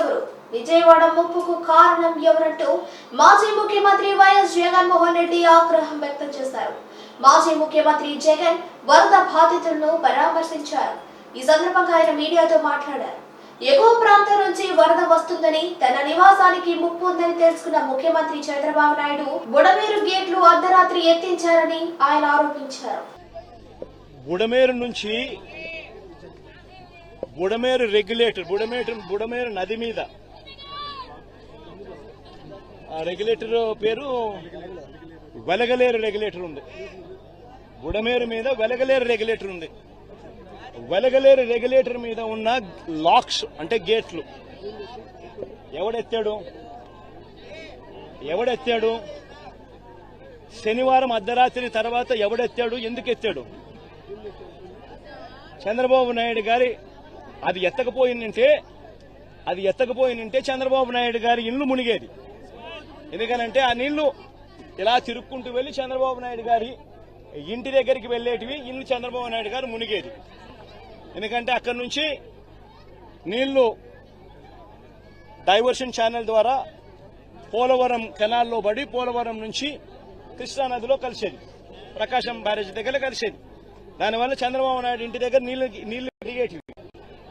ఎవరు? విజయవాడ ముప్పుకు కారణం ఎవరంటూ మాజీ ముఖ్యమంత్రి వైఎస్ జగన్మోహన్ రెడ్డి ఆగ్రహం వ్యక్తం చేశారు. మాజీ ముఖ్యమంత్రి జగన్ వరద బాధితులను పరామర్శించారు. ఈ సందర్భంగా ఆయన మీడియాతో మాట్లాడారు. ఎగువ ప్రాంతం నుంచి వరద వస్తుందని తన నివాసానికి ముప్పు ఉందని తెలుసుకున్న ముఖ్యమంత్రి చంద్రబాబు నాయుడు బుడమేరు గేట్లు అర్ధరాత్రి ఎత్తించారని ఆయన ఆరోపించారు. బుడమేరు నుంచి బుడమేరు రెగ్యులేటర్ బుడమేటర్ బుడమేరు నది మీద. ఆ రెగ్యులేటర్ పేరు వెలగలేరు రెగ్యులేటర్ ఉంది. బుడమేరు మీద వెలగలేరు రెగ్యులేటర్ ఉంది. వెలగలేరు రెగ్యులేటర్ మీద ఉన్న లాక్స్ అంటే గేట్లు. ఎవడెత్తాడు? ఎవడెత్తాడు? శనివారం అర్ధరాత్రి తర్వాత ఎవడెత్తాడు? ఎందుకు ఎత్తాడు చంద్రబాబు నాయుడు గారి అది ఎత్తకపోయిందంటే అది ఎత్తకపోయిందంటే చంద్రబాబు నాయుడు గారి ఇల్లు మునిగేది. ఎందుకనంటే ఆ నీళ్ళు ఇలా తిరుక్కుంటూ వెళ్ళి చంద్రబాబు నాయుడు గారి ఇంటి దగ్గరికి వెళ్ళేటివి ఇల్లు చంద్రబాబు నాయుడు గారు మునిగేది. ఎందుకంటే అక్కడి నుంచి నీళ్ళు డైవర్షన్ ఛానల్ ద్వారా పోలవరం కెనాల్లో పడి పోలవరం నుంచి కృష్ణానదిలో కలిసేది. ప్రకాశం బ్యారేజ్ దగ్గర కలిసేది. దానివల్ల చంద్రబాబు నాయుడు ఇంటి దగ్గర నీళ్ళకి నీళ్ళు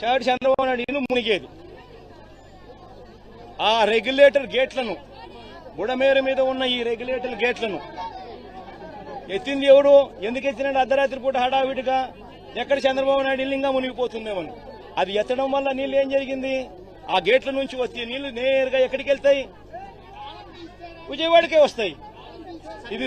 దిగేటివి చంద్రబాబు నాయుడు ఇల్లు మునిగేది. ఆ రెగ్యులేటర్ గేట్లను బుడమేరు మీద ఉన్న ఈ రెగ్యులేటర్ గేట్లను ఎత్తింది ఎవడు? ఎందుకు ఎత్తినాడు? అర్ధరాత్రి పూట హడావిడిగా ఎక్కడ చంద్రబాబు నాయుడు ఇల్లు ఇంకా మునిగిపోతుందేమని అది ఎత్తడం వల్ల నీళ్ళు ఏం జరిగింది? ఆ గేట్ల నుంచి వచ్చే నీళ్ళు నేరుగా ఎక్కడికి వెళ్తాయి? విజయవాడకే వస్తాయి. ఇది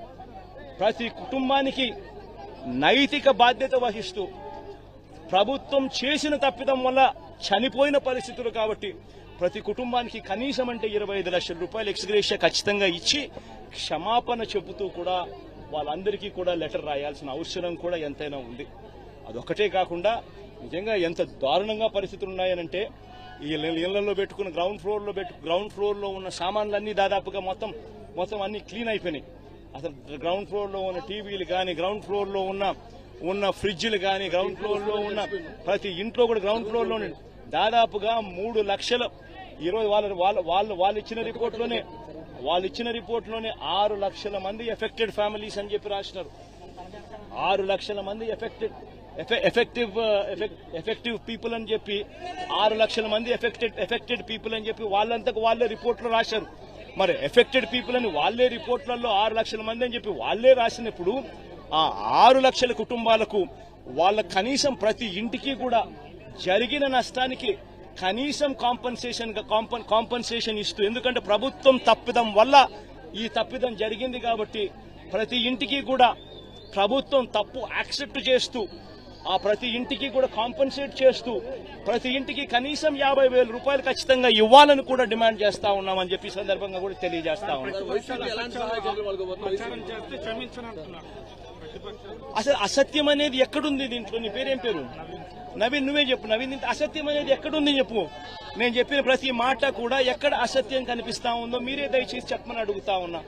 ప్రతి కుటుంబానికి నైతిక బాధ్యత వహిస్తూ ప్రభుత్వం చేసిన తప్పిదం వల్ల చనిపోయిన పరిస్థితులు కాబట్టి ప్రతి కుటుంబానికి కనీసం అంటే ఇరవై ఐదు లక్షల రూపాయలు ఎక్స్గ్రేషియా ఖచ్చితంగా ఇచ్చి క్షమాపణ చెబుతూ కూడా వాళ్ళందరికీ కూడా లెటర్ రాయాల్సిన అవసరం కూడా ఎంతైనా ఉంది. అదొకటే కాకుండా నిజంగా ఎంత దారుణంగా పరిస్థితులు ఉన్నాయనంటే ఈ ఇళ్ళలో పెట్టుకున్న గ్రౌండ్ ఫ్లోర్లో పెట్టు గ్రౌండ్ ఫ్లోర్లో ఉన్న సామాన్లన్నీ దాదాపుగా మొత్తం మొత్తం అన్ని క్లీన్ అయిపోయినాయి. అసలు గ్రౌండ్ ఫ్లోర్లో ఉన్న టీవీలు కానీ గ్రౌండ్ ఫ్లోర్లో ఉన్న ఉన్న ఫ్రిడ్జ్లు కానీ గ్రౌండ్ ఫ్లోర్లో ఉన్న ప్రతి ఇంట్లో కూడా గ్రౌండ్ ఫ్లోర్లో దాదాపుగా మూడు లక్షల ఈరోజు వాళ్ళ వాళ్ళ వాళ్ళు వాళ్ళు ఇచ్చిన రిపోర్ట్లోనే వాళ్ళు ఇచ్చిన రిపోర్ట్లోనే ఆరు లక్షల మంది ఎఫెక్టెడ్ ఫ్యామిలీస్ అని చెప్పి రాసినారు. ఆరు లక్షల మంది ఎఫెక్టెడ్ ఎఫెక్టివ్ ఎఫెక్టివ్ పీపుల్ అని చెప్పి ఆరు లక్షల మంది ఎఫెక్టెడ్ ఎఫెక్టెడ్ పీపుల్ అని చెప్పి వాళ్ళంతకు వాళ్ళే రిపోర్ట్లో రాశారు. మరి ఎఫెక్టెడ్ పీపుల్ అని వాళ్ళే రిపోర్ట్లలో ఆరు లక్షల మంది అని చెప్పి వాళ్ళే రాసినప్పుడు ఆ ఆరు లక్షల కుటుంబాలకు వాళ్ళ కనీసం ప్రతి ఇంటికి కూడా జరిగిన నష్టానికి కనీసం కాంపన్సేషన్ కాంపన్సేషన్ ఇస్తూ ఎందుకంటే ప్రభుత్వం తప్పిదం వల్ల ఈ తప్పిదం జరిగింది కాబట్టి ప్రతి ఇంటికి కూడా ప్రభుత్వం తప్పు యాక్సెప్ట్ చేస్తూ ఆ ప్రతి ఇంటికి కూడా కాంపన్సేట్ చేస్తూ ప్రతి ఇంటికి కనీసం యాభై వేల రూపాయలు ఖచ్చితంగా ఇవ్వాలని కూడా డిమాండ్ చేస్తా ఉన్నామని చెప్పి ఈ సందర్భంగా కూడా తెలియజేస్తా ఉన్నాం. అసలు అసత్యం అనేది ఎక్కడుంది దీంట్లో? నీ పేరేం పేరు? నవీన్ నువ్వే చెప్పు? నవీన్ అసత్యం అనేది ఎక్కడుంది చెప్పు. నేను చెప్పిన ప్రతి మాట కూడా ఎక్కడ అసత్యం కనిపిస్తా ఉందో మీరే దయచేసి చెప్పమని అడుగుతా ఉన్నా.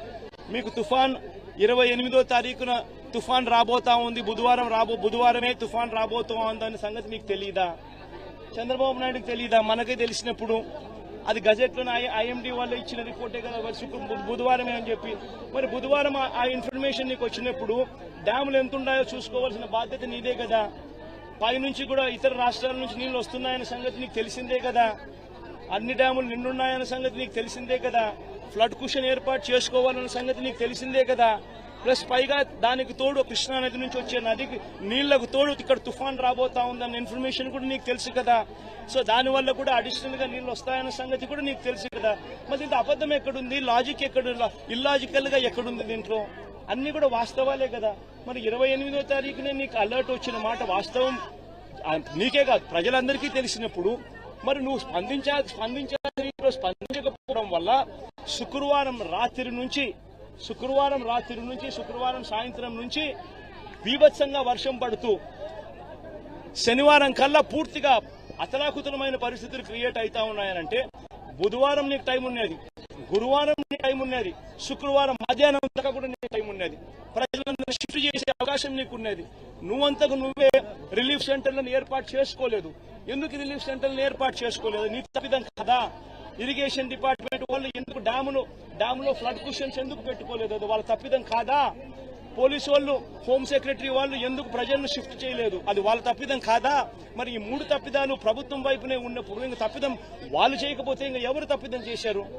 మీకు తుఫాన్ ఇరవై ఎనిమిదో తారీఖున తుఫాన్ రాబోతా ఉంది. బుధవారం రాబో బుధవారమే తుఫాన్ రాబోతా ఉందనే సంగతి మీకు తెలియదా చంద్రబాబు నాయుడుకి తెలియదా మనకే తెలిసినప్పుడు. అది గజెట్లో ఐఎండి వాళ్ళు ఇచ్చిన రిపోర్టే కదా మరి బుధవారమే అని చెప్పి. మరి బుధవారం ఆ- ఇన్ఫర్మేషన్ నీకు వచ్చినప్పుడు డ్యాములు ఎంత ఉన్నాయో చూసుకోవాల్సిన బాధ్యత నీదే కదా. పైనుంచి కూడా ఇతర రాష్ట్రాల నుంచి నీళ్ళు వస్తున్నాయనే సంగతి నీకు తెలిసిందే కదా. అన్ని డ్యాములు నిండున్నాయనే సంగతి నీకు తెలిసిందే కదా. ఫ్లడ్ కుషన్ ఏర్పాటు చేసుకోవాలన్న సంగతి నీకు తెలిసిందే కదా. ప్లస్ పైగా దానికి తోడు కృష్ణా నది నుంచి వచ్చే నదికి నీళ్ళకు తోడు ఇక్కడ తుఫాన్ రాబోతా ఉందన్న ఇన్ఫర్మేషన్ కూడా నీకు తెలుసు కదా. సో దానివల్ల కూడా అడిషనల్గా నీళ్ళు వస్తాయన్న సంగతి కూడా నీకు తెలుసు కదా. మరి ఇంత అబద్ధం ఎక్కడుంది? లాజిక్ ఎక్కడ ఇల్లాజికల్గా ఎక్కడుంది దీంట్లో? అన్ని కూడా వాస్తవాలే కదా. మరి ఇరవై ఎనిమిదో తారీఖునే నీకు అలర్ట్ వచ్చిన మాట వాస్తవం? నీకే కాదు ప్రజలందరికీ తెలిసినప్పుడు. మరి నువ్వు స్పందించా స్పందించాల్సిన స్పందించకపోవడం వల్ల శుక్రవారం రాత్రి నుంచి శుక్రవారం రాత్రి నుంచి శుక్రవారం సాయంత్రం నుంచి బీభత్సంగా వర్షం పడుతూ శనివారం కల్లా పూర్తిగా అతలాకుతలమైన పరిస్థితులు క్రియేట్ అవుతా ఉన్నాయనంటే బుధవారం నీకు టైం ఉన్నది గురువారం నీకు టైం ఉన్నది శుక్రవారం మధ్యాహ్నం దాకా కూడా నీకు టైం ఉన్నది. ప్రజలందరూ షిఫ్ట్ చేసే అవకాశం నీకు ఉన్నది. నువ్వంతకు నువ్వే రిలీఫ్ సెంటర్లను ఏర్పాటు చేసుకోలేదు. ఎందుకు రిలీఫ్ సెంటర్లను ఏర్పాటు చేసుకోలేదు? నీ తప్పిదం కదా. ఇరిగేషన్ డిపార్ట్మెంట్ వాళ్ళు ఎందుకు డ్యామును డ్యాములో ఫ్లడ్ కుషన్స్ ఎందుకు పెట్టుకోలేదు? అది వాళ్ళ తప్పిదం కాదా? పోలీసు వాళ్ళు హోమ్ సెక్రటరీ వాళ్ళు ఎందుకు ప్రజలను షిఫ్ట్ చేయలేదు? అది వాళ్ళ తప్పిదం కాదా? మరి ఈ మూడు తప్పిదాలు ప్రభుత్వం వైపునే ఉన్నప్పుడు ఇంకా తప్పిదం వాళ్ళు చేయకపోతే ఇంకా ఎవరు తప్పిదం చేశారు?